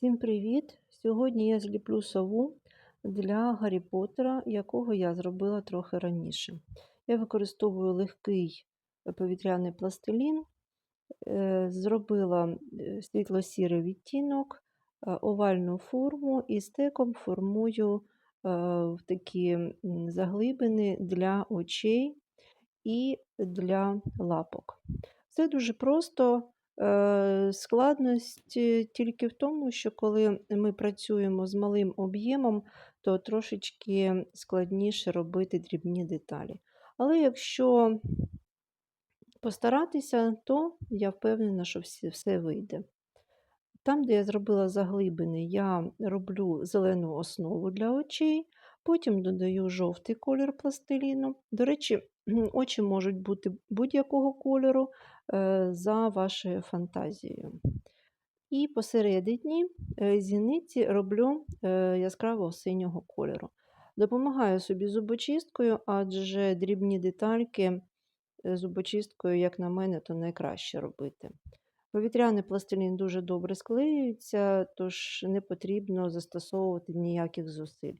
Всім привіт! Сьогодні я зліплю сову для Гаррі Поттера, якого я зробила трохи раніше. Я використовую легкий повітряний пластилін, е, зробила е, світло-сірий відтінок, е, овальну форму і стеком формую такі заглибини для очей і для лапок. Все дуже просто. Е, складність тільки в тому, що коли ми працюємо з малим об'ємом, то трошечки складніше робити дрібні деталі. Але якщо постаратися, то я впевнена, що все вийде. Там, де я зробила заглибини, я роблю зелену основу для очей, потім додаю жовтий колір пластиліну. До речі, очі можуть бути будь-якого кольору е, за вашою фантазією. І посередині е, зіниці роблю е, яскравого синього кольору. Допомагаю собі зубочисткою, адже дрібні детальки зубочисткою, як на мене, то найкраще робити. Повітряний пластилін дуже добре склеюється, тож не потрібно застосовувати ніяких зусиль.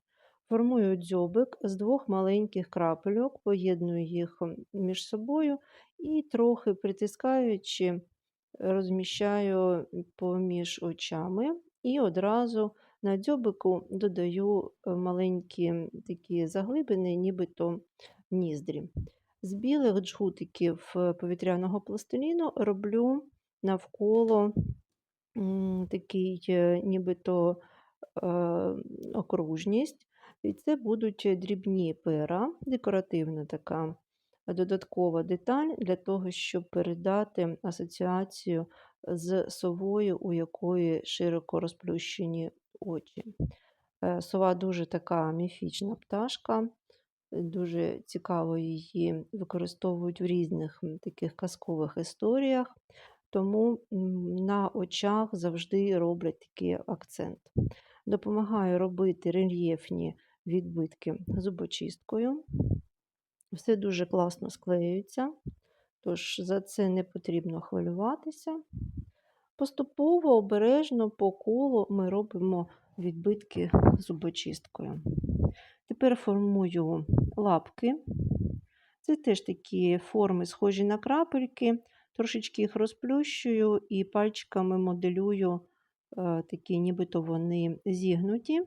Формую дзьобик з двох маленьких крапельок, поєдную їх між собою і трохи притискаючи, розміщаю поміж очами і одразу на дзьобику додаю е, маленькі такі заглибини, нібито ніздрі. З білих джгутиків е, повітряного пластиліну роблю навколо такий е, нібито окружність. І це будуть дрібні пера, декоративна така додаткова деталь для того, щоб передати асоціацію з совою, у якої широко розплющені очі. Е, сова дуже така міфічна пташка, дуже цікаво її використовують в різних таких казкових історіях, тому на очах завжди роблять такий акцент. Допомагаю робити рельєфні відбитки зубочисткою. Все дуже класно склеюється, тож за це не потрібно хвилюватися. Поступово, обережно по колу ми робимо відбитки зубочисткою. Тепер формую лапки. Це теж такі форми, схожі на крапельки, трошечки їх розплющую і пальчиками моделюю е, такі, нібито вони зігнуті.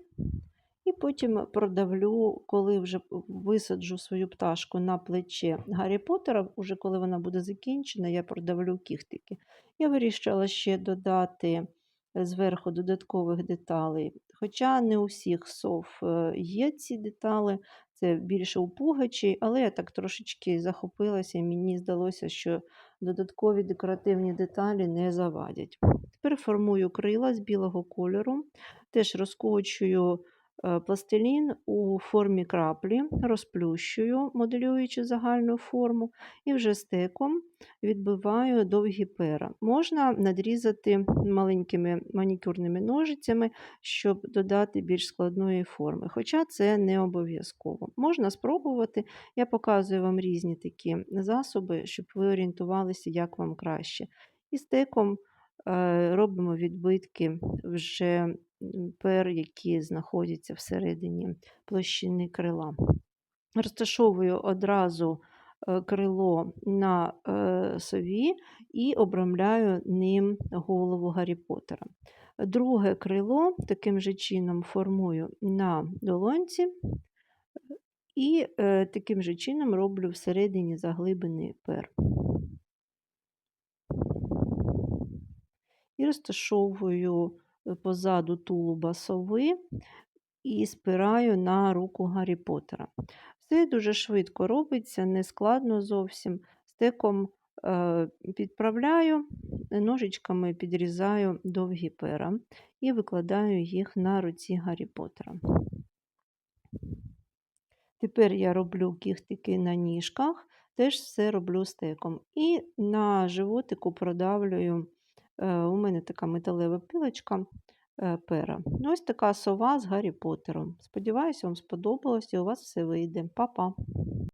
І потім продавлю, коли вже висаджу свою пташку на плече Гаррі Поттера, уже коли вона буде закінчена, я продавлю кіхтики. Я вирішила ще додати зверху додаткових деталей. Хоча не у всіх сов е, є ці деталі, це більше у пугачі, але я так трошечки захопилася, і мені здалося, що додаткові декоративні деталі не завадять. Тепер формую крила з білого кольору, теж розкочую пластилін у формі краплі, розплющую, моделюючи загальну форму, і вже стеком відбиваю довгі пера. Можна надрізати маленькими манікюрними ножицями, щоб додати більш складної форми. Хоча це не обов'язково. Можна спробувати, я показую вам різні такі засоби, щоб ви орієнтувалися, як вам краще. І стеком е, робимо відбитки вже пер, які знаходяться всередині площини крила. Розташовую одразу е, крило на е, сові і обрамляю ним голову Гаррі Поттера. Друге крило таким же чином формую на долонці і е, таким же чином роблю всередині заглибини пер. І розташовую позаду тулуба сови і спираю на руку Гаррі Поттера. Все дуже швидко робиться, не складно зовсім. Стеком е, підправляю, ножичками підрізаю довгі пера і викладаю їх на руці Гаррі Поттера. Тепер я роблю кіхтики на ніжках, теж все роблю стеком. І на животику продавлюю Е, у мене така металева пілочка е, пера. Ну, ось така сова з Гаррі Поттером. Сподіваюся, вам сподобалось і у вас все вийде. Па-па!